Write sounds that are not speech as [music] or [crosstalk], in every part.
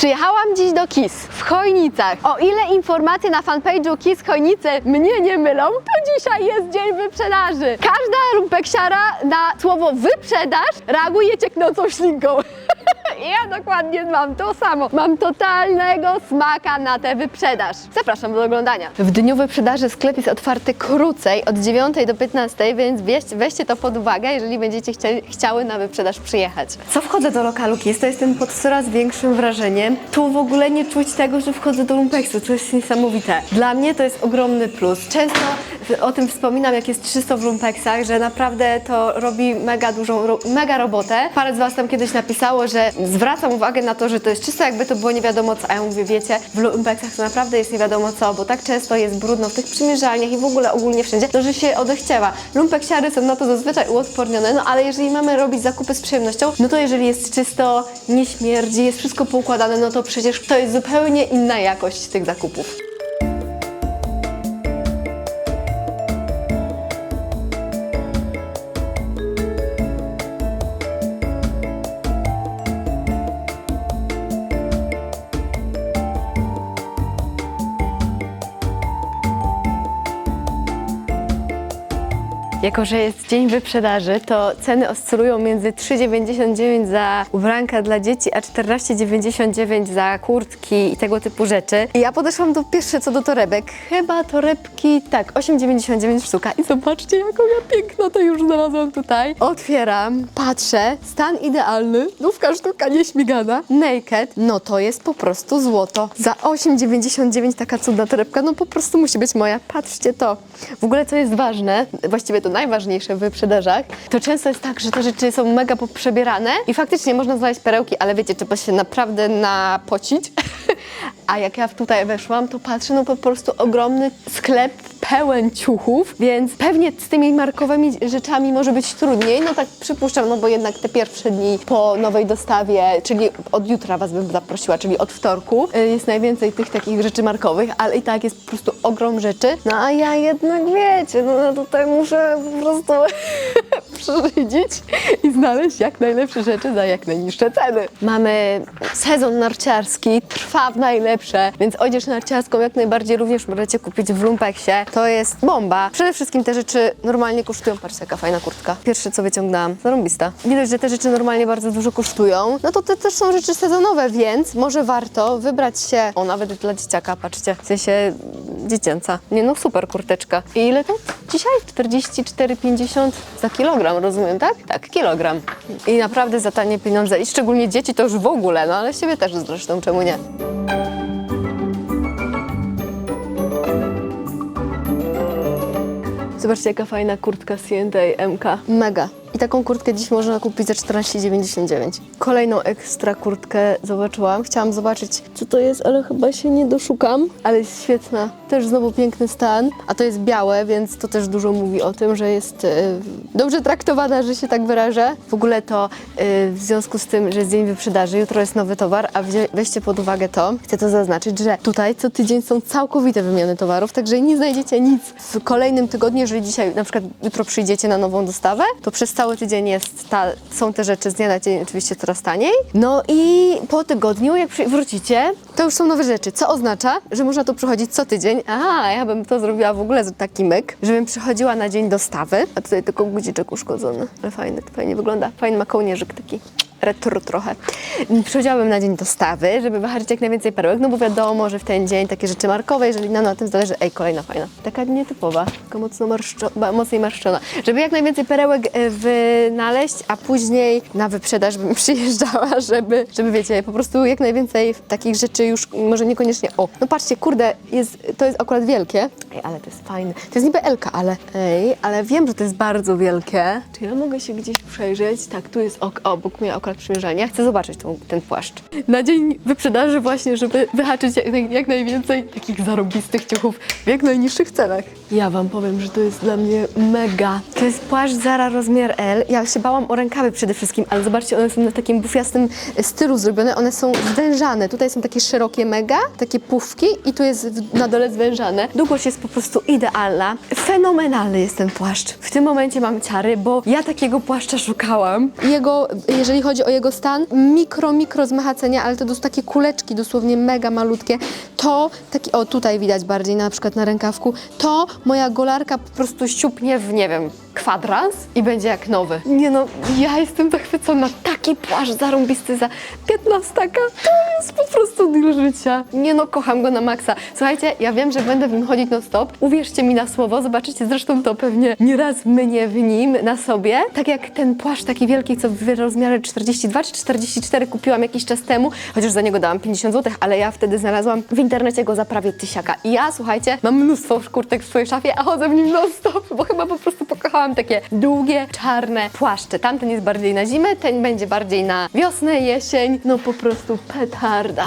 Przyjechałam dziś do KIS w Chojnicach. O ile informacje na fanpage'u KIS Chojnice mnie nie mylą, to dzisiaj jest dzień wyprzedaży. Każda lumpeksiara na słowo wyprzedaż reaguje cieknącą ślinką. I ja dokładnie mam to samo. Mam totalnego smaka na tę wyprzedaż. Zapraszam do oglądania. W dniu wyprzedaży sklep jest otwarty krócej, od 9 do 15, więc weź- weźcie to pod uwagę, jeżeli będziecie chcieli, chciały na wyprzedaż przyjechać. Co wchodzę do lokalu KIS, to jestem pod coraz większym wrażeniem. Tu w ogóle nie czuć tego, że wchodzę do lumpeksu, to jest niesamowite. Dla mnie to jest ogromny plus. Często o tym wspominam, jak jest czysto w lumpeksach, że naprawdę to robi mega dużą, mega robotę. Parę z Was tam kiedyś napisało, że zwracam uwagę na to, że to jest czysto jakby to było nie wiadomo co, a ja mówię, wiecie, w lumpeksach to naprawdę jest nie wiadomo co, bo tak często jest brudno w tych przymierzalniach i w ogóle ogólnie wszędzie, to że się odechciewa. Lumpeksiary są na to zazwyczaj uodpornione, no ale jeżeli mamy robić zakupy z przyjemnością, no to jeżeli jest czysto, nie śmierdzi, jest wszystko poukładane, no to przecież to jest zupełnie inna jakość tych zakupów. Jako, że jest dzień wyprzedaży, to ceny oscylują między 3,99 za ubranka dla dzieci, a 14,99 za kurtki i tego typu rzeczy. I ja podeszłam do pierwsze co do torebek. Chyba torebki, tak, 8,99 sztuka. I zobaczcie, jaką ja piękno to już znalazłam tutaj. Otwieram, patrzę, stan idealny, nówka sztuka nieśmigana, naked, no to jest po prostu złoto. Za 8,99 taka cudna torebka, no po prostu musi być moja. Patrzcie to. W ogóle co jest ważne, właściwie to najważniejsze w wyprzedażach, to często jest tak, że te rzeczy są mega poprzebierane i faktycznie można znaleźć perełki, ale wiecie, trzeba się naprawdę napocić. [laughs] A jak ja tutaj weszłam, to patrzę, no po prostu ogromny sklep pełen ciuchów, więc pewnie z tymi markowymi rzeczami może być trudniej, no tak przypuszczam, no bo jednak te pierwsze dni po nowej dostawie, czyli od jutra Was bym zaprosiła, czyli od wtorku, y, jest najwięcej tych takich rzeczy markowych, ale i tak jest po prostu ogrom rzeczy, no a ja jednak wiecie, no ja tutaj muszę po prostu [laughs] przyrzydzić i znaleźć jak najlepsze rzeczy za jak najniższe ceny. Mamy sezon narciarski, trwa w najlepsze, więc odzież narciarską jak najbardziej również możecie kupić w Lumpeksie. To jest bomba. Przede wszystkim te rzeczy normalnie kosztują. Patrzcie, jaka fajna kurtka. Pierwsze co wyciągnęłam, zarąbista. Widać, że te rzeczy normalnie bardzo dużo kosztują. No to te też są rzeczy sezonowe, więc może warto wybrać się, o nawet dla dzieciaka, patrzcie, w sensie dziecięca. Nie no, super kurteczka. I ile to dzisiaj? 44,50 za kilogram, rozumiem, tak? Tak, kilogram. I naprawdę za tanie pieniądze. I szczególnie dzieci to już w ogóle, no ale siebie też zresztą, czemu nie? Zobaczcie, jaka fajna kurtka C&A MK. Mega. I taką kurtkę dziś można kupić za 14,99. Kolejną ekstra kurtkę zobaczyłam. Chciałam zobaczyć, co to jest, ale chyba się nie doszukam. Ale jest świetna. Też znowu piękny stan. A to jest białe, więc to też dużo mówi o tym, że jest e, dobrze traktowana, że się tak wyrażę. W ogóle to e, w związku z tym, że jest dzień wyprzedaży, jutro jest nowy towar, a weźcie pod uwagę to, chcę to zaznaczyć, że tutaj co tydzień są całkowite wymiany towarów, także nie znajdziecie nic w kolejnym tygodniu, jeżeli dzisiaj na przykład jutro przyjdziecie na nową dostawę, to przez cały tydzień jest ta, są te rzeczy z dnia na dzień oczywiście coraz taniej. No i po tygodniu, jak wrócicie, to już są nowe rzeczy, co oznacza, że można tu przychodzić co tydzień. A, ja bym to zrobiła w ogóle taki myk, żebym przychodziła na dzień dostawy, a tutaj tylko guziczek uszkodzony, ale fajny, fajnie wygląda, fajny ma kołnierzyk taki retro trochę. Przychodziłabym na dzień dostawy, żeby wyhaczyć jak najwięcej perełek, no bo wiadomo, że w ten dzień takie rzeczy markowe, jeżeli nam na tym zależy, ej, kolejna fajna. Taka nietypowa, taka mocno marszczo, mocniej marszczona. Żeby jak najwięcej perełek e, wynaleźć, a później na wyprzedaż bym [laughs] przyjeżdżała, żeby, żeby wiecie, po prostu jak najwięcej takich rzeczy już, może niekoniecznie, o, no patrzcie, kurde, jest, to jest akurat wielkie. Ej, ale to jest fajne. To jest niby Elka, ale, ej, ale wiem, że to jest bardzo wielkie. Czy ja mogę się gdzieś przejrzeć? Tak, tu jest ok, obok mnie akurat przymierzalnia. Chcę zobaczyć tą, ten płaszcz. Na dzień wyprzedaży właśnie, żeby wyhaczyć jak, naj, jak najwięcej takich zarobistych ciuchów w jak najniższych cenach. Ja wam powiem, że to jest dla mnie mega. To jest płaszcz Zara rozmiar L. Ja się bałam o rękawy przede wszystkim, ale zobaczcie, one są na takim bufiastym stylu zrobione. One są zwężane. Tutaj są takie szerokie mega, takie pufki i tu jest na dole zwężane. Długość jest po prostu idealna. Fenomenalny jest ten płaszcz. W tym momencie mam ciary, bo ja takiego płaszcza szukałam. Jego, jeżeli chodzi chodzi o jego stan, mikro, mikro zmachacenia, ale to dos- takie kuleczki, dosłownie mega malutkie. To taki, o tutaj widać bardziej, na przykład na rękawku, to moja golarka po prostu siupnie w, nie wiem, kwadrans i będzie jak nowy. Nie no, ja jestem zachwycona. Taki płaszcz zarąbisty za 15 taka. To jest po prostu deal życia. Nie no, kocham go na maksa. Słuchajcie, ja wiem, że będę w nim chodzić non stop. Uwierzcie mi na słowo, zobaczycie zresztą to pewnie nieraz mnie w nim, na sobie. Tak jak ten płaszcz taki wielki, co w rozmiarze 42 czy 44 kupiłam jakiś czas temu, chociaż za niego dałam 50 zł, ale ja wtedy znalazłam w internecie go za prawie tysiaka. I ja, słuchajcie, mam mnóstwo kurtek w swojej szafie, a chodzę w nim non stop, bo chyba po prostu pokochałam takie długie, czarne płaszcze. Tamten jest bardziej na zimę, ten będzie bardziej na wiosnę, jesień. No po prostu petarda.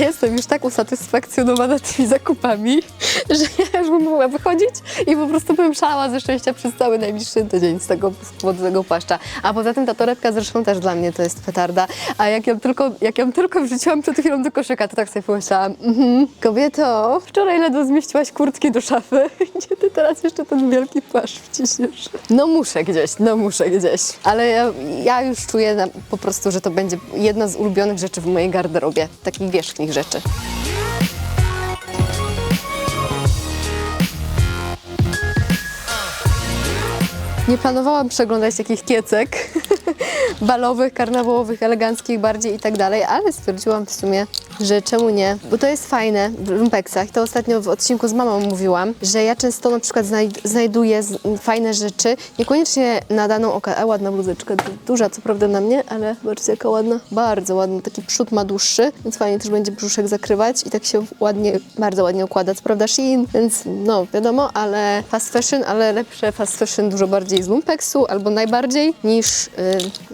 Ja jestem już tak usatysfakcjonowana tymi zakupami, że ja już bym mogła wychodzić i po prostu bym szalała ze szczęścia przez cały najbliższy tydzień z tego, z płaszcza. A poza tym ta torebka zresztą też dla mnie to jest petarda. A jak ją tylko, jak ją tylko wrzuciłam przed chwilą do koszyka, to tak sobie pomyślałam, mhm, kobieto, wczoraj ledwo zmieściłaś kurtki do szafy, [laughs] gdzie ty teraz jeszcze ten wielki płaszcz wciśniesz? No muszę gdzieś, no muszę gdzieś. Ale ja, ja już czuję na, po prostu, że to będzie jedna z ulubionych rzeczy w mojej garderobie, rzeczy. Nie planowałam przeglądać takich kiecek balowych, karnawałowych, eleganckich bardziej i tak dalej, ale stwierdziłam w sumie, że czemu nie, bo to jest fajne w lumpeksach. To ostatnio w odcinku z mamą mówiłam, że ja często na przykład znajd- znajduję fajne rzeczy, niekoniecznie na daną okazję. Ładna bluzeczka, du- duża co prawda na mnie, ale zobaczcie jaka ładna, bardzo ładna, taki przód ma dłuższy, więc fajnie też będzie brzuszek zakrywać i tak się ładnie, bardzo ładnie układa. Co prawda Shein, więc no wiadomo, ale fast fashion, ale lepsze fast fashion dużo bardziej z lumpeksu albo najbardziej niż y,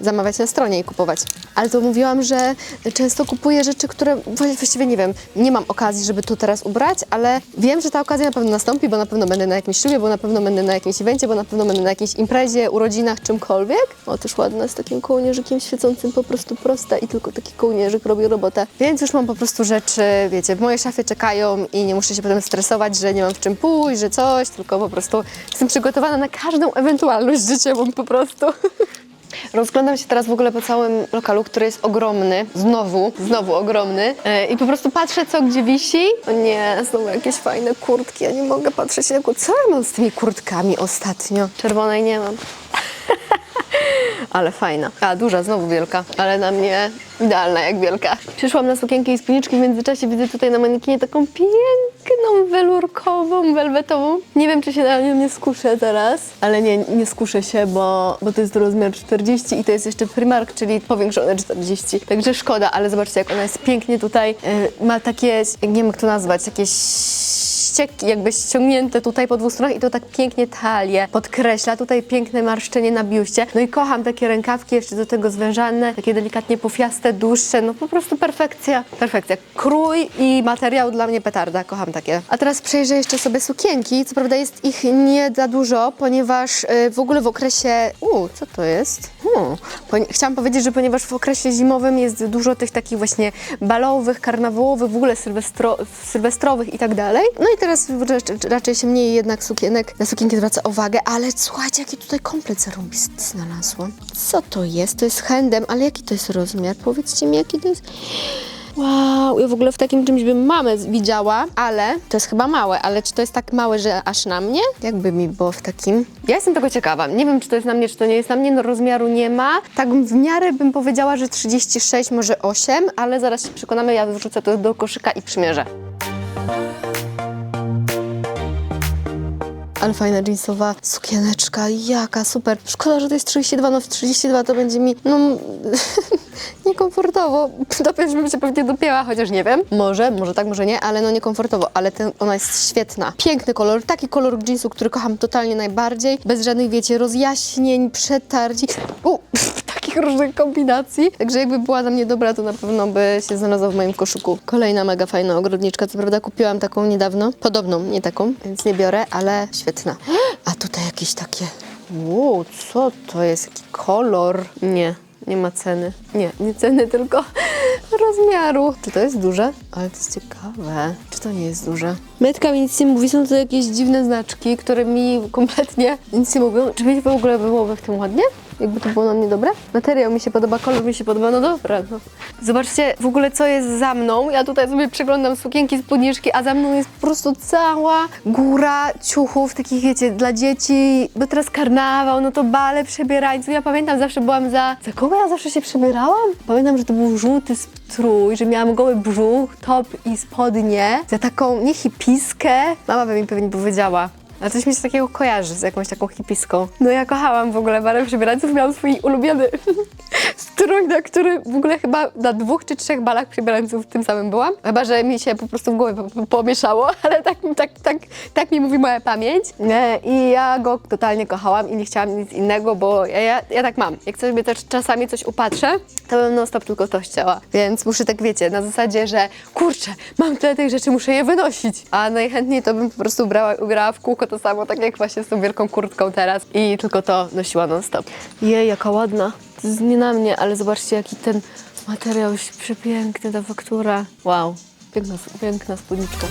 zamawiać na stronie i kupować. Ale to mówiłam, że często kupuję rzeczy, które wła- właściwie nie wiem, nie mam okazji, żeby tu teraz ubrać, ale wiem, że ta okazja na pewno nastąpi, bo na pewno będę na jakimś ślubie, bo na pewno będę na jakimś evencie, bo na pewno będę na jakiejś imprezie, urodzinach, czymkolwiek. O, też ładna, z takim kołnierzykiem świecącym, po prostu prosta i tylko taki kołnierzyk robi robotę. Więc już mam po prostu rzeczy, wiecie, w mojej szafie czekają i nie muszę się potem stresować, że nie mam w czym pójść, że coś, tylko po prostu jestem przygotowana na każdą ewentualność życiową po prostu. [laughs] Rozglądam się teraz w ogóle po całym lokalu, który jest ogromny. Znowu, znowu ogromny. E, I po prostu patrzę, co gdzie wisi. O nie, znowu jakieś fajne kurtki. Ja nie mogę patrzeć, jak... co ja mam z tymi kurtkami ostatnio? Czerwonej nie mam. Ale fajna. A, duża, znowu wielka. Ale na mnie idealna jak wielka. Przyszłam na sukienki i spódniczki. W międzyczasie widzę tutaj na manekinie taką piękną, welurkową, welwetową. Nie wiem, czy się na nią nie skuszę teraz. Ale nie, nie skuszę się, bo, bo to jest rozmiar 40 i to jest jeszcze Primark, czyli powiększone 40. Także szkoda, ale zobaczcie, jak ona jest pięknie tutaj. e, ma takie, nie wiem jak to nazwać, jakieś ścieki jakby ściągnięte tutaj po dwóch stronach i to tak pięknie talię podkreśla. Tutaj piękne marszczenie na biuście. No i kocham takie rękawki, jeszcze do tego zwężane, takie delikatnie pufiaste, dłuższe. No po prostu perfekcja. Perfekcja. Krój i materiał dla mnie petarda. Kocham takie. A teraz przejrzę jeszcze sobie sukienki. Co prawda jest ich nie za dużo, ponieważ y, w ogóle w okresie... U, co to jest? Hmm. Chciałam powiedzieć, że ponieważ w okresie zimowym jest dużo tych takich właśnie balowych, karnawałowych, w ogóle sylwestro, sylwestrowych i tak dalej. No i teraz raczej, się mniej jednak sukienek, na sukienki zwraca uwagę, ale słuchajcie, jaki tutaj komplet zarąbisty znalazłam. Co to jest? To jest handem, ale jaki to jest rozmiar? Powiedzcie mi, jaki to jest... Wow, ja w ogóle w takim czymś bym mamę widziała, ale to jest chyba małe, ale czy to jest tak małe, że aż na mnie? Jakby mi było w takim? Ja jestem tego ciekawa. Nie wiem, czy to jest na mnie, czy to nie jest na mnie, no rozmiaru nie ma. Tak w miarę bym powiedziała, że 36, może 8, ale zaraz się przekonamy, ja wrzucę to do koszyka i przymierzę. Ale fajna jeansowa sukieneczka, jaka super. Szkoda, że to jest 32, no w 32 to będzie mi, no, [laughs] niekomfortowo. Dopiero bym się pewnie dopięła, chociaż nie wiem. Może, może tak, może nie, ale no niekomfortowo. Ale ten, ona jest świetna. Piękny kolor, taki kolor jeansu, który kocham totalnie najbardziej. Bez żadnych, wiecie, rozjaśnień, przetarci. U, [laughs] takich różnych kombinacji. Także jakby była dla mnie dobra, to na pewno by się znalazła w moim koszyku. Kolejna mega fajna ogrodniczka. Co prawda kupiłam taką niedawno. Podobną, nie taką, więc nie biorę, ale świetna. A tutaj jakieś takie... Wow, co to jest? Jaki kolor? Nie, nie ma ceny. Nie, nie ceny, tylko [laughs] rozmiaru. Czy to jest duże? Ale to jest ciekawe. Czy to nie jest duże? Metka mi nic nie mówi, są to jakieś dziwne znaczki, które mi kompletnie nic nie mówią. Czy mi w ogóle byłoby w tym ładnie? Jakby to było na mnie dobre? Materiał mi się podoba, kolor mi się podoba, no dobra. No. Zobaczcie w ogóle, co jest za mną. Ja tutaj sobie przeglądam sukienki, spódniczki, a za mną jest po prostu cała góra ciuchów, takich wiecie, dla dzieci. Bo teraz karnawał, no to bale, przebierańców. Ja pamiętam, zawsze byłam za... Za kogo ja zawsze się przebierałam? Pamiętam, że to był żółty strój, że miałam goły brzuch, top i spodnie. Za taką, nie hipiskę. Mama by mi pewnie powiedziała. Ale coś mi się takiego kojarzy z jakąś taką hipiską. No ja kochałam w ogóle barę przebierańców, miałam swój ulubiony [laughs] strój, na który w ogóle chyba na dwóch czy trzech balach przebierańców tym samym byłam. Chyba, że mi się po prostu w głowie po- po- pomieszało, [laughs] ale tak, tak, tak, tak mi mówi moja pamięć. I ja go totalnie kochałam i nie chciałam nic innego, bo ja, ja, ja tak mam. Jak sobie też czasami coś upatrzę, to bym non stop tylko to chciała. Więc muszę tak, wiecie, na zasadzie, że kurczę, mam tyle tych rzeczy, muszę je wynosić. A najchętniej to bym po prostu brała, grała w kółko to samo, tak jak właśnie z tą wielką kurtką teraz i tylko to nosiła non stop. Jej, jaka ładna. To jest nie na mnie, ale zobaczcie, jaki ten materiał jest przepiękny, ta faktura. Wow, piękna, piękna spódniczka.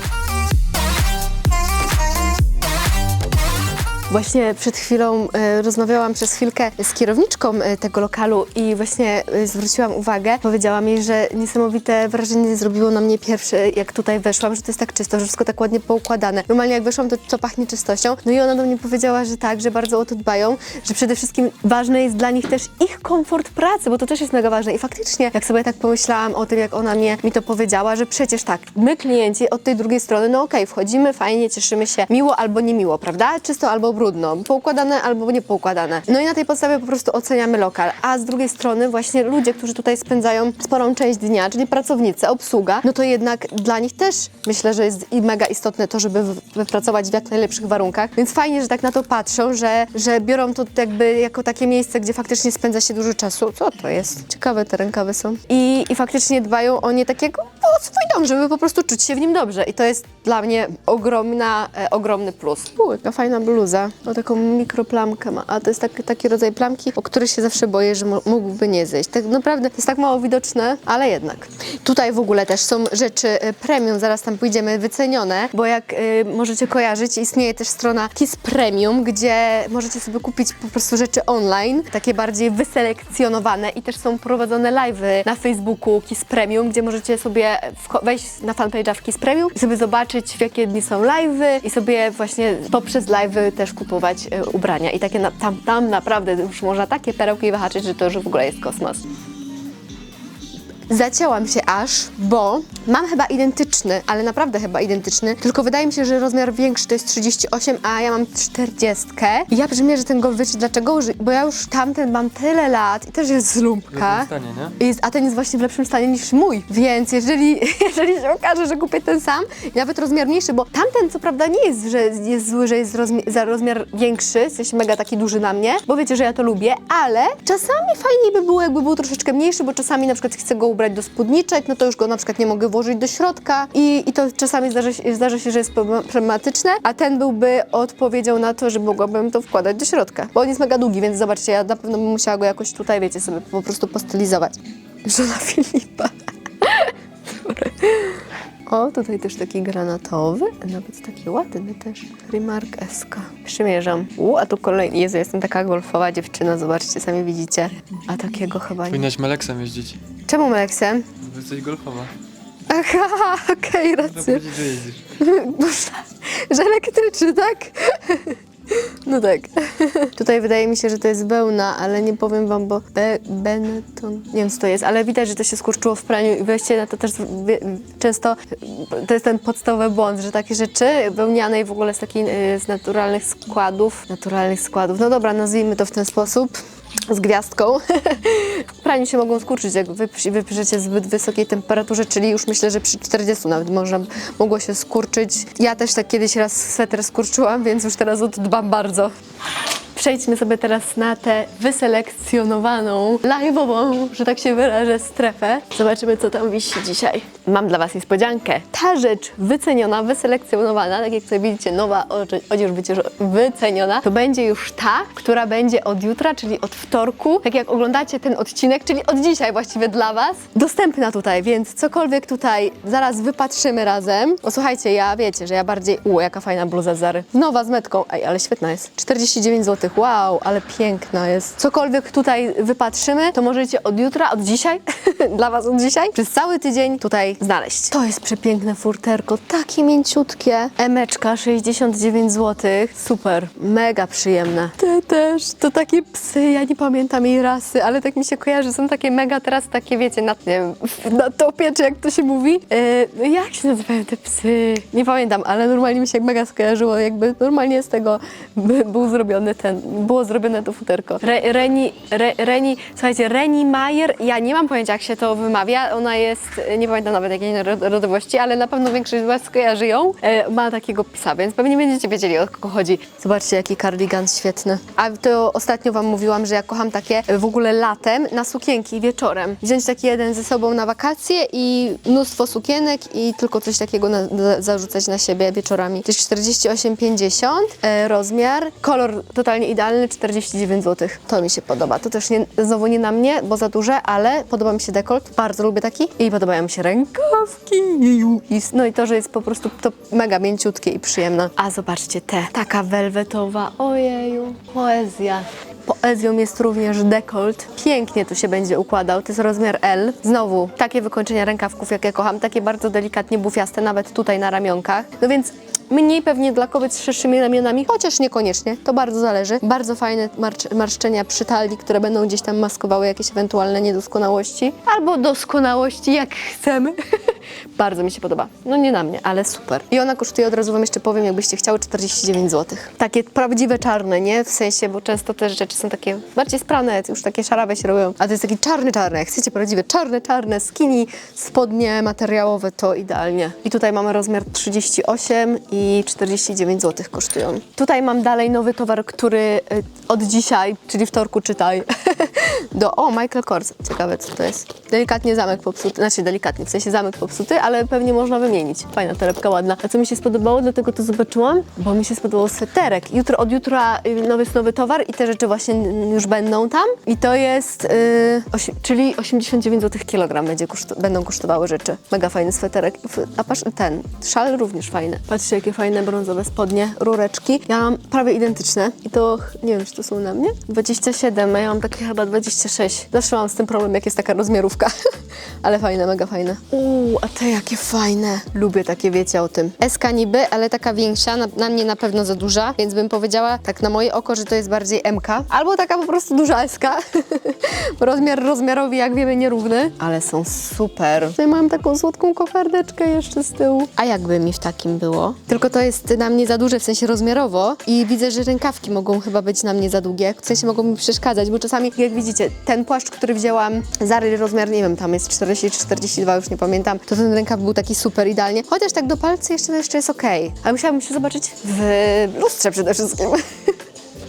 Właśnie przed chwilą e, rozmawiałam przez chwilkę z kierowniczką e, tego lokalu i właśnie e, zwróciłam uwagę, powiedziała mi, że niesamowite wrażenie zrobiło na mnie pierwsze, jak tutaj weszłam, że to jest tak czysto, że wszystko tak ładnie poukładane. Normalnie jak weszłam, to, to pachnie czystością. No i ona do mnie powiedziała, że tak, że bardzo o to dbają, że przede wszystkim ważny jest dla nich też ich komfort pracy, bo to też jest mega ważne. I faktycznie, jak sobie tak pomyślałam o tym, jak ona mnie, mi to powiedziała, że przecież tak, my klienci od tej drugiej strony, no okej, wchodzimy, fajnie, cieszymy się, miło albo niemiło, prawda? Czysto albo brudno, poukładane albo niepoukładane. No i na tej podstawie po prostu oceniamy lokal. A z drugiej strony właśnie ludzie, którzy tutaj spędzają sporą część dnia, czyli pracownicy, obsługa, no to jednak dla nich też myślę, że jest i mega istotne to, żeby wypracować w jak najlepszych warunkach. Więc fajnie, że tak na to patrzą, że, że biorą to jakby jako takie miejsce, gdzie faktycznie spędza się dużo czasu. Co to jest? Ciekawe te rękawy są. I, i faktycznie dbają o nie takiego o swój dom, żeby po prostu czuć się w nim dobrze. I to jest dla mnie ogromna, e, ogromny plus. U, jaka fajna bluza. O taką mikroplamkę ma. A to jest taki, taki rodzaj plamki, o który się zawsze boję, że mógłby nie zejść. Tak naprawdę to jest tak mało widoczne, ale jednak. Tutaj w ogóle też są rzeczy e, premium, zaraz tam pójdziemy, wycenione, bo jak e, możecie kojarzyć, istnieje też strona Kiss Premium, gdzie możecie sobie kupić po prostu rzeczy online, takie bardziej wyselekcjonowane i też są prowadzone live'y na Facebooku Kiss Premium, gdzie możecie sobie wejść na fanpage'a w Kiss Premium i sobie zobaczyć, w jakie dni są live'y i sobie właśnie poprzez live'y też kupować e, ubrania. I takie na, tam, tam naprawdę już można takie perełki wyhaczyć, że to już w ogóle jest kosmos. Zacięłam się aż, bo mam chyba identyczny, ale naprawdę chyba identyczny, tylko wydaje mi się, że rozmiar większy to jest 38, a ja mam 40. I ja przymierzę ten golf, dlaczego? Że- Bo ja już tamten mam tyle lat i też jest z W lumpka. jakim stanie, nie? Jest, a ten jest właśnie w lepszym stanie niż mój. Więc jeżeli, [laughs] jeżeli się okaże, że kupię ten sam, nawet rozmiar mniejszy, bo tamten co prawda nie jest, że jest zły, że jest rozmi- za rozmiar większy, w sensie mega taki duży na mnie, bo wiecie, że ja to lubię, ale czasami fajniej by było, jakby był troszeczkę mniejszy, bo czasami na przykład chcę go ubrać do spódniczek, no to już go na przykład nie mogę włożyć do środka i, i to czasami zdarza się, zdarza się, że jest proble- problematyczne, a ten byłby odpowiedzią na to, że mogłabym to wkładać do środka, bo on jest mega długi, więc zobaczcie, ja na pewno bym musiała go jakoś tutaj, wiecie, sobie po prostu postylizować. Żona Filipa. O, tutaj też taki granatowy, nawet taki ładny też. Remark SK. Przymierzam. U, a tu kolejny. Jezu, jestem taka golfowa dziewczyna, zobaczcie, sami widzicie. A takiego chyba nie. Powinnaś Meleksem jeździć, Czemu Meleksem? bo jesteś golfowa. [laughs] Aha, okej, racja. powiedzieć, że jeździsz. [laughs] Boże, że elektryczny, tak? [laughs] No tak. Tutaj wydaje mi się, że to jest wełna, ale nie powiem wam, bo be, Benetton, nie wiem co to jest, ale widać, że to się skurczyło w praniu i weźcie na to też wie- często, to jest ten podstawowy błąd, że takie rzeczy wełniane i w ogóle z takich, y, z naturalnych składów, naturalnych składów, no dobra, nazwijmy to w ten sposób, z gwiazdką. [laughs] w praniu się mogą skurczyć, jak wyp- wypiszecie w zbyt wysokiej temperaturze, czyli już myślę, że przy 40 nawet można, mogło się skurczyć. Ja też tak kiedyś raz sweter skurczyłam, więc już teraz o to dbam bardzo. Przejdźmy sobie teraz na tę wyselekcjonowaną, live'ową, że tak się wyrażę, strefę. Zobaczymy, co tam wisi dzisiaj. Mam dla Was niespodziankę. Ta rzecz wyceniona, wyselekcjonowana, tak jak tutaj widzicie, nowa odzie- odzież wyceniona, to będzie już ta, która będzie od jutra, czyli od wtorku. Tak jak oglądacie ten odcinek, czyli od dzisiaj właściwie dla Was, dostępna tutaj, więc cokolwiek tutaj zaraz wypatrzymy razem. O słuchajcie, ja wiecie, że ja bardziej... U, jaka fajna bluza Zary. Nowa z metką. Ej, ale świetna jest. 49 zł. Wow, ale piękna jest. Cokolwiek tutaj wypatrzymy, to możecie od jutra, od dzisiaj, [laughs] dla Was od dzisiaj, przez cały tydzień tutaj znaleźć. To jest przepiękne furterko, takie mięciutkie. Emeczka 69 zł. Super, mega przyjemne. Te też, to takie psy, ja nie pamiętam jej rasy, ale tak mi się kojarzy, są takie mega teraz takie, wiecie, na, nie wiem, na topie, czy jak to się mówi. No jak się nazywają te psy? Nie pamiętam, ale normalnie mi się mega skojarzyło, jakby normalnie z tego by, był zrobiony ten, było zrobione to futerko. Re, Reni, Re, Reni, słuchajcie, Reni Mayer, ja nie mam pojęcia jak się to wymawia, ona jest, nie pamiętam nawet jakiej ro- rodowości, ale na pewno większość z Was skojarzy ją. E, ma takiego psa, więc pewnie będziecie wiedzieli o kogo chodzi. Zobaczcie jaki kardigan świetny. A to ostatnio Wam mówiłam, że ja kocham takie w ogóle latem na sukienki wieczorem. Wziąć taki jeden ze sobą na wakacje i mnóstwo sukienek i tylko coś takiego na, za- zarzucać na siebie wieczorami. To jest 48,50 e, rozmiar, kolor totalnie idealny 49 zł. To mi się podoba. To też nie, znowu nie na mnie, bo za duże, ale podoba mi się dekolt, bardzo lubię taki i podobają mi się rękawki. No i to, że jest po prostu to mega mięciutkie i przyjemne. A zobaczcie te, taka welwetowa, ojeju, poezja. Poezją jest również dekolt. Pięknie tu się będzie układał. To jest rozmiar L. Znowu takie wykończenia rękawków, jak ja kocham. Takie bardzo delikatnie bufiaste, nawet tutaj na ramionkach. No więc mniej pewnie dla kobiet z szerszymi ramionami, chociaż niekoniecznie. To bardzo zależy. Bardzo fajne marcz- marszczenia przy talii, które będą gdzieś tam maskowały jakieś ewentualne niedoskonałości. Albo doskonałości, jak chcemy. [laughs] bardzo mi się podoba. No nie na mnie, ale super. I ona kosztuje, od razu Wam jeszcze powiem, jakbyście chciały, 49 zł. Takie prawdziwe czarne, nie? W sensie, bo często te rzeczy są takie bardziej sprane, już takie szarawe się robią. A to jest taki czarny, czarny. Jak chcecie prawdziwe czarne, czarne, skinny, spodnie materiałowe, to idealnie. I tutaj mamy rozmiar 38 i 49 zł kosztują. Tutaj mam dalej nowy towar, który y, od dzisiaj, czyli wtorku czytaj, [laughs] do... O, Michael Kors. Ciekawe, co to jest. Delikatnie zamek popsuty, znaczy delikatnie, w sensie zamek popsuty, ale pewnie można wymienić. Fajna torebka, ładna. A co mi się spodobało, dlatego to zobaczyłam, bo mi się spodobał sweterek. Jutro, od jutra y, nowy nowy towar i te rzeczy właśnie już będą tam. I to jest, y, osi- czyli 89 zł kilogram będzie będą kosztowały rzeczy. Mega fajny sweterek. A patrz, ten szal również fajny. Patrzcie, jakie fajne brązowe spodnie, rureczki. Ja mam prawie identyczne i to, nie wiem, czy to są na mnie? 27, a ja mam takie chyba 26. Zawsze mam z tym problem, jak jest taka rozmiarówka. [laughs] ale fajne, mega fajne. Uuu, a te jakie fajne. Lubię takie, wiecie o tym. SK niby, ale taka większa, na, na mnie na pewno za duża, więc bym powiedziała tak na moje oko, że to jest bardziej MK. Albo taka po prostu duża SK. [laughs] Rozmiar rozmiarowi, jak wiemy, nierówny. Ale są super. Tutaj mam taką słodką kokardeczkę jeszcze z tyłu. A jakby mi w takim było? Tylko to jest na mnie za duże, w sensie rozmiarowo i widzę, że rękawki mogą chyba być na mnie za długie. W sensie mogą mi przeszkadzać, bo czasami, jak widzicie, ten płaszcz, który wzięłam, Zary rozmiar, nie wiem, tam jest 40 czy 42, już nie pamiętam, to ten rękaw był taki super idealnie. Chociaż tak do palca jeszcze, jeszcze jest okej. Ale musiałabym się zobaczyć w lustrze przede wszystkim. [laughs]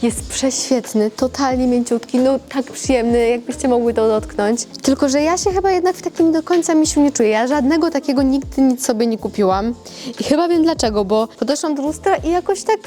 Jest prześwietny, totalnie mięciutki, no tak przyjemny, jakbyście mogły to dotknąć. Tylko, że ja się chyba jednak w takim do końca misiu nie czuję. Ja żadnego takiego nigdy nic sobie nie kupiłam. I chyba wiem dlaczego, bo podeszłam do lustra i jakoś tak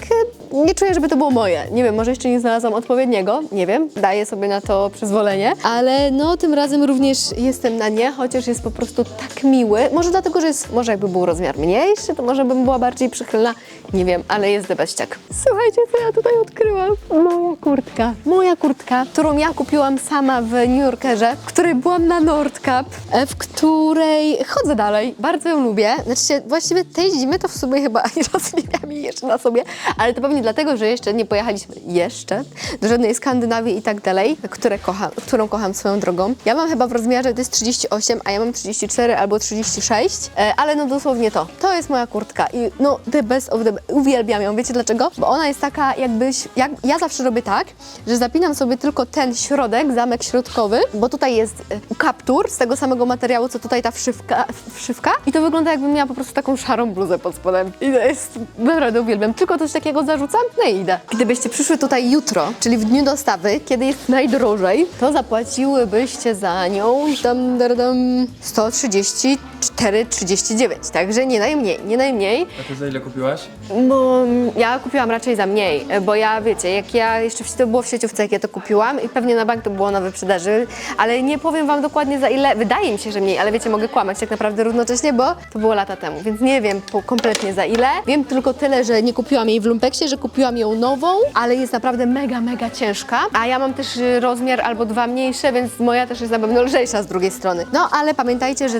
e, nie czuję, żeby to było moje. Nie wiem, może jeszcze nie znalazłam odpowiedniego, nie wiem, daję sobie na to przyzwolenie. Ale no, tym razem również jestem na nie, chociaż jest po prostu tak miły. Może dlatego, że jest, może jakby był rozmiar mniejszy, to może bym była bardziej przychylna. Nie wiem, ale jest debeściak. Słuchajcie, co ja tutaj odkryłam? Moja kurtka. Moja kurtka, którą ja kupiłam sama w New Yorkerze, w której byłam na Nordcap, e, w której chodzę dalej. Bardzo ją lubię. Znaczy, właściwie tej zimy to w sumie chyba ani [laughs] razu nie miałam jej jeszcze na sobie, ale to pewnie dlatego, że jeszcze nie pojechaliśmy jeszcze do żadnej Skandynawii i tak dalej, które kocham, którą kocham swoją drogą. Ja mam chyba w rozmiarze, to jest 38, a ja mam 34 albo 36, e, ale no dosłownie to. To jest moja kurtka i no the best of the best. Uwielbiam ją, wiecie dlaczego? Bo ona jest taka jakbyś, jak, ja zawsze robię tak, że zapinam sobie tylko ten środek, zamek środkowy, bo tutaj jest e, kaptur z tego samego materiału, co tutaj ta wszywka, wszywka i to wygląda jakbym miała po prostu taką szarą bluzę pod spodem. I to jest, naprawdę uwielbiam. Tylko coś takiego zarzucam no i idę. Gdybyście przyszły tutaj jutro, czyli w dniu dostawy, kiedy jest najdrożej, to zapłaciłybyście za nią dam, dam, dam, 134,39, także nie najmniej, nie najmniej. A ty za ile kupiłaś? Bo mm, ja kupiłam raczej za mniej, bo ja wiecie, jak ja jeszcze to było w sieciówce, jak ja to kupiłam i pewnie na bank to było na wyprzedaży, ale nie powiem wam dokładnie za ile, wydaje mi się, że mniej, ale wiecie, mogę kłamać tak naprawdę równocześnie, bo to było lata temu, więc nie wiem kompletnie za ile. Wiem tylko tyle, że nie kupiłam jej w lumpeksie, że kupiłam ją nową, ale jest naprawdę mega, mega ciężka, a ja mam też y, rozmiar albo dwa mniejsze, więc moja też jest na pewno lżejsza z drugiej strony. No, ale pamiętajcie, że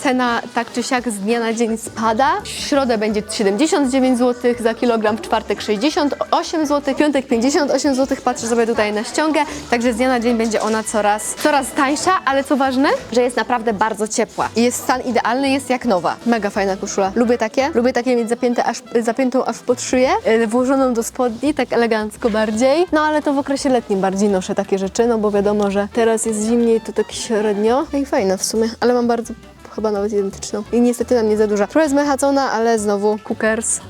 cena tak czy siak z dnia na dzień spada. W środę będzie 79 zł za kilogram, w czwartek 68 zł, piątek 58 zł. Patrzę sobie tutaj na ściągę, także z dnia na dzień będzie ona coraz, coraz tańsza, ale co ważne, że jest naprawdę bardzo ciepła. Jest stan idealny, jest jak nowa. Mega fajna koszula. Lubię takie. Lubię takie mieć zapięte aż, zapiętą aż pod szyję, e, włożoną do spodni, tak elegancko bardziej. No ale to w okresie letnim bardziej noszę takie rzeczy, no bo wiadomo, że teraz jest zimniej, to tak średnio. No i fajna w sumie, ale mam bardzo chyba nawet identyczną. I niestety nam nie za duża. Trochę zmechacona, ale znowu cookers.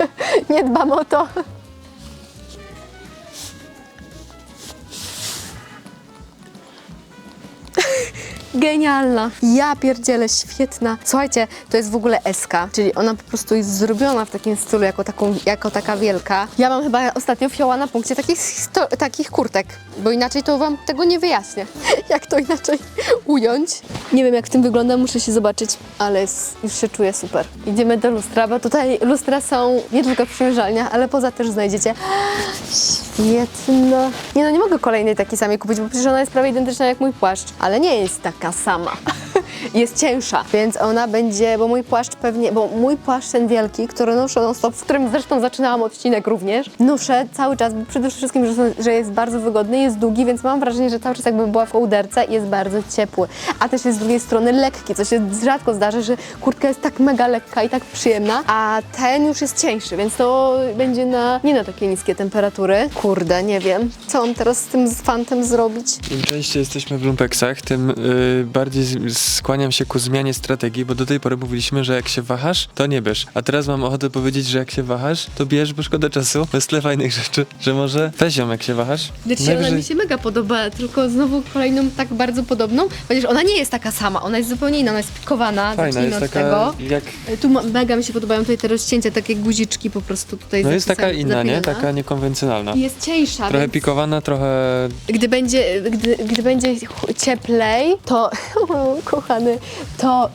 [laughs] nie dbam o to. Genialna. Ja pierdzielę, świetna. Słuchajcie, to jest w ogóle SK, czyli ona po prostu jest zrobiona w takim stylu, jako, taką, jako taka wielka. Ja mam chyba ostatnio fioła na punkcie takich, takich kurtek, bo inaczej to wam tego nie wyjaśnię. [laughs] Jak to inaczej ująć? Nie wiem, jak w tym wygląda, muszę się zobaczyć, ale jest, już się czuję super. Idziemy do lustra, bo tutaj lustra są nie tylko w przymierzalniach, ale poza też znajdziecie. [gasps] Świetna. Nie no, nie mogę kolejnej takiej samej kupić, bo przecież ona jest prawie identyczna jak mój płaszcz, ale nie jest taka sama. Jest cięższa, więc ona będzie, bo mój płaszcz pewnie, bo mój płaszcz ten wielki, który noszę non stop, w którym zresztą zaczynałam odcinek również, noszę cały czas, przede wszystkim, że, że jest bardzo wygodny, jest długi, więc mam wrażenie, że cały czas jakby była w kołderce i jest bardzo ciepły. A też jest z drugiej strony lekki, co się rzadko zdarza, że kurtka jest tak mega lekka i tak przyjemna, a ten już jest cieńszy, więc to będzie na, nie na takie niskie temperatury. Kurde, nie wiem, co mam teraz z tym z fantem zrobić. Im częściej jesteśmy w lumpeksach, tym y, bardziej z- skłaniam się ku zmianie strategii, bo do tej pory mówiliśmy, że jak się wahasz, to nie bierz. A teraz mam ochotę powiedzieć, że jak się wahasz, to bierz, bo szkoda czasu. Jest tyle fajnych rzeczy, że może weź ją jak się wahasz. Znaczy, ona Najwyżej- mi się mega podoba, tylko znowu kolejną tak bardzo podobną, chociaż ona nie jest taka sama, ona jest zupełnie inna, ona jest pikowana, Fajna, jest od taka tego. jak... Tu ma- mega mi się podobają tutaj te rozcięcia, takie guziczki po prostu tutaj No jest taka inna, nie? zapinane. Taka niekonwencjonalna. I Jest cieńsza, Trochę więc pikowana, trochę... gdy będzie, gdy, gdy będzie cieplej, to [laughs] to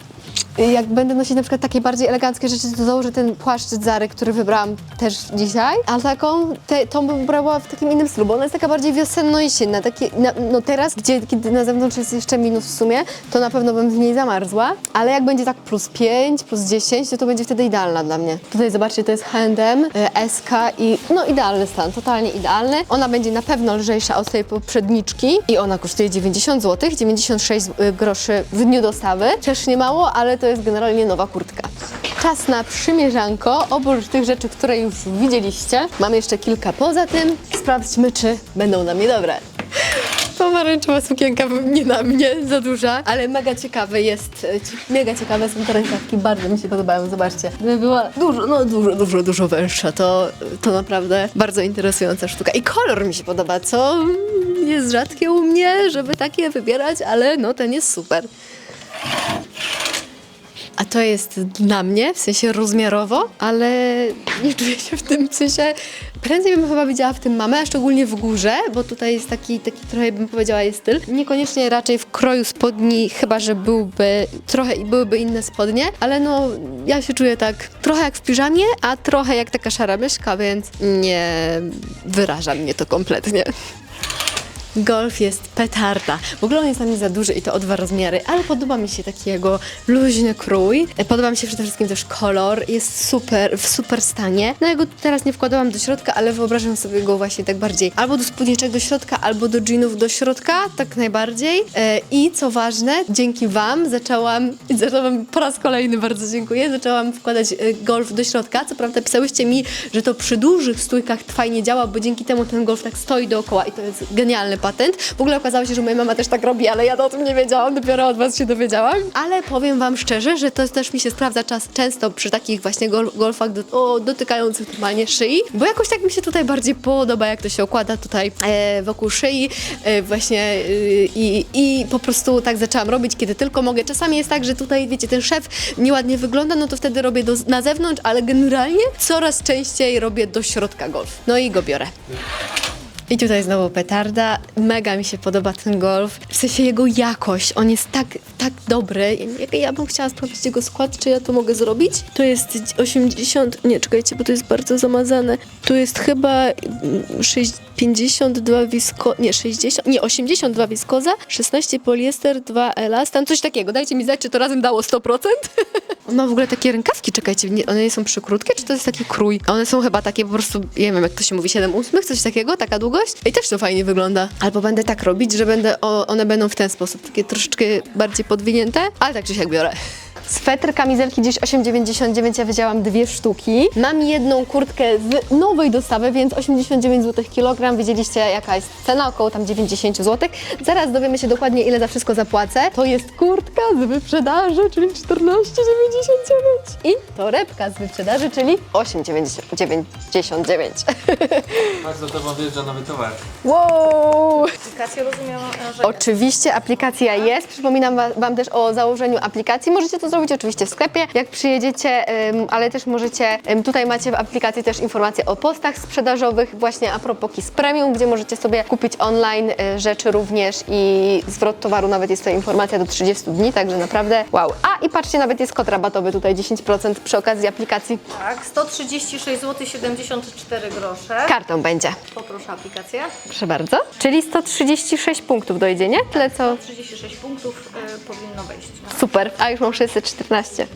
jak będę nosić na przykład takie bardziej eleganckie rzeczy, to założę ten płaszcz Zary, który wybrałam też dzisiaj, ale taką, te, tą bym wybrała w takim innym stylu, bo ona jest taka bardziej wiosenno-jesienna. Takie, na, no teraz, gdzie, kiedy na zewnątrz jest jeszcze minus w sumie, to na pewno bym w niej zamarzła, ale jak będzie tak plus 5, plus 10, to to będzie wtedy idealna dla mnie. Tutaj zobaczcie, to jest H&M, e, SK i no idealny stan, totalnie idealny. Ona będzie na pewno lżejsza od tej poprzedniczki i ona kosztuje 90 zł, 96 groszy w dniu dostawy. Też nie mało, ale to jest generalnie nowa kurtka. Czas na przymierzanko. Oprócz tych rzeczy, które już widzieliście, mam jeszcze kilka poza tym. Sprawdźmy, czy będą na mnie dobre. Pomarańczowa sukienka nie na mnie, za duża, ale mega ciekawe jest, e, mega ciekawe są te rękawki, bardzo mi się podobają, zobaczcie. Gdyby była dużo, no dużo, dużo, dużo węższa, to, to naprawdę bardzo interesująca sztuka. I kolor mi się podoba, co jest rzadkie u mnie, żeby takie wybierać, ale no ten jest super. A to jest dla mnie, w sensie rozmiarowo, ale nie czuję się w tym w sensie. Prędzej bym chyba widziała w tym mamę, a szczególnie w górze, bo tutaj jest taki, taki trochę bym powiedziała jest styl. Niekoniecznie raczej w kroju spodni, chyba że byłby trochę i byłyby inne spodnie, ale no ja się czuję tak trochę jak w piżamie, a trochę jak taka szara myszka, więc nie wyraża mnie to kompletnie. Golf jest petarda. W ogóle on jest na mnie za duży i to o dwa rozmiary, ale podoba mi się taki jego luźny krój. Podoba mi się przede wszystkim też kolor. Jest super, w super stanie. No ja go teraz nie wkładałam do środka, ale wyobrażam sobie go właśnie tak bardziej albo do spódniczek do środka, albo do jeanów do środka, tak najbardziej. E, I co ważne, dzięki Wam zaczęłam, zaczęłam po raz kolejny bardzo dziękuję, zaczęłam wkładać e, golf do środka. Co prawda pisałyście mi, że to przy dużych stójkach fajnie działa, bo dzięki temu ten golf tak stoi dookoła i to jest genialne patent. W ogóle okazało się, że moja mama też tak robi, ale ja o tym nie wiedziałam, dopiero od was się dowiedziałam. Ale powiem wam szczerze, że to też mi się sprawdza czas, często przy takich właśnie gol, golfach do, o, dotykających normalnie szyi, bo jakoś tak mi się tutaj bardziej podoba, jak to się okłada tutaj e, wokół szyi e, właśnie e, i, i po prostu tak zaczęłam robić, kiedy tylko mogę. Czasami jest tak, że tutaj, wiecie, ten szef nieładnie wygląda, no to wtedy robię do, na zewnątrz, ale generalnie coraz częściej robię do środka golf. No i go biorę. I tutaj znowu petarda. Mega mi się podoba ten golf. W sensie jego jakość. On jest tak, tak dobry. Jak ja bym chciała sprawdzić jego skład, czy ja to mogę zrobić. To jest 80. Nie, czekajcie, bo to jest bardzo zamazane. Tu jest chyba mm, 6, 52 wisko. Nie, 60. Nie, 82 wiskoza, 16 poliester, 2 elastan. Coś takiego. Dajcie mi znać, czy to razem dało 100%. On ma w ogóle takie rękawki, czekajcie, nie, one nie są przykrótkie, czy to jest taki krój? One są chyba takie po prostu, nie wiem jak to się mówi, 7 ósmych, coś takiego, taka długość. I też to fajnie wygląda. Albo będę tak robić, że będę, o, one będą w ten sposób, takie troszeczkę bardziej podwinięte, ale tak czy siak biorę. Swetr, kamizelki gdzieś 8,99, ja wiedziałam dwie sztuki. Mam jedną kurtkę z nowej dostawy, więc 89 zł kilogram. Widzieliście jaka jest cena, około tam 90 zł. Zaraz dowiemy się dokładnie ile za wszystko zapłacę. To jest kurtka z wyprzedaży, czyli 14,99 i torebka z wyprzedaży, czyli 8,99. Masz za tobą wjeżdża nowy towar. wow! Aplikację rozumiem, że Oczywiście aplikacja jest. Przypominam wa- Wam też o założeniu aplikacji. Możecie to zrobić oczywiście w sklepie, jak przyjedziecie, ale też możecie, tutaj macie w aplikacji też informacje o postach sprzedażowych, właśnie a propos KIS Premium, gdzie możecie sobie kupić online e, rzeczy również i zwrot towaru, nawet jest to informacja do 30 dni, także naprawdę wow. A i patrzcie, nawet jest kod rabatowy tutaj 10% przy okazji aplikacji. Tak, 136 zł 74 grosze. Kartą będzie. Poproszę aplikację. Proszę bardzo. Czyli 136 punktów dojdzie, nie? Tyle co... Tak, 136 punktów y, powinno wejść. No. Super, a już mam 6 14-14.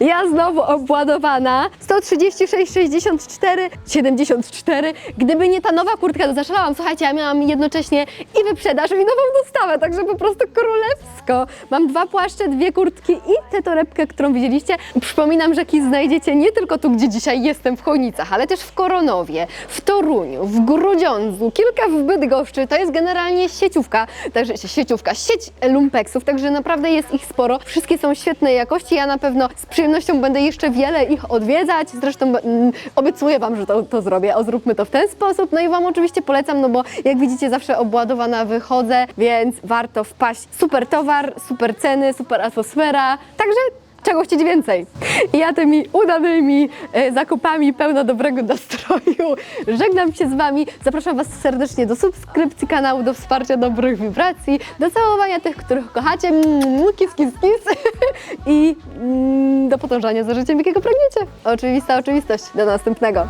Ja znowu obładowana. 136, 64, 74. Gdyby nie ta nowa kurtka, to zaszalałam. Słuchajcie, ja miałam jednocześnie i wyprzedaż, i nową dostawę, także po prostu królewsko. Mam dwa płaszcze, dwie kurtki i tę torebkę, którą widzieliście. Przypominam, że KIS znajdziecie nie tylko tu, gdzie dzisiaj jestem, w Chojnicach, ale też w Koronowie, w Toruniu, w Grudziądzu, kilka w Bydgoszczy. To jest generalnie sieciówka, także sieciówka, sieć lumpeksów, także naprawdę jest ich sporo. Wszystkie są świetnej jakości. Ja na pewno z przyjemnością będę jeszcze wiele ich odwiedzać. Zresztą mm, obiecuję Wam, że to, to zrobię. O, zróbmy to w ten sposób. No i Wam oczywiście polecam, no bo jak widzicie, zawsze obładowana wychodzę, więc warto wpaść. Super towar, super ceny, super atmosfera. Także czego chcieć więcej. I ja tymi udanymi e, zakupami pełno dobrego nastroju żegnam się z Wami. Zapraszam Was serdecznie do subskrypcji kanału, do wsparcia dobrych wibracji, do całowania tych, których kochacie, mm, kis, kis, kis [laughs] i mm, do podążania za życiem, jakiego pragniecie. Oczywista oczywistość. Do następnego.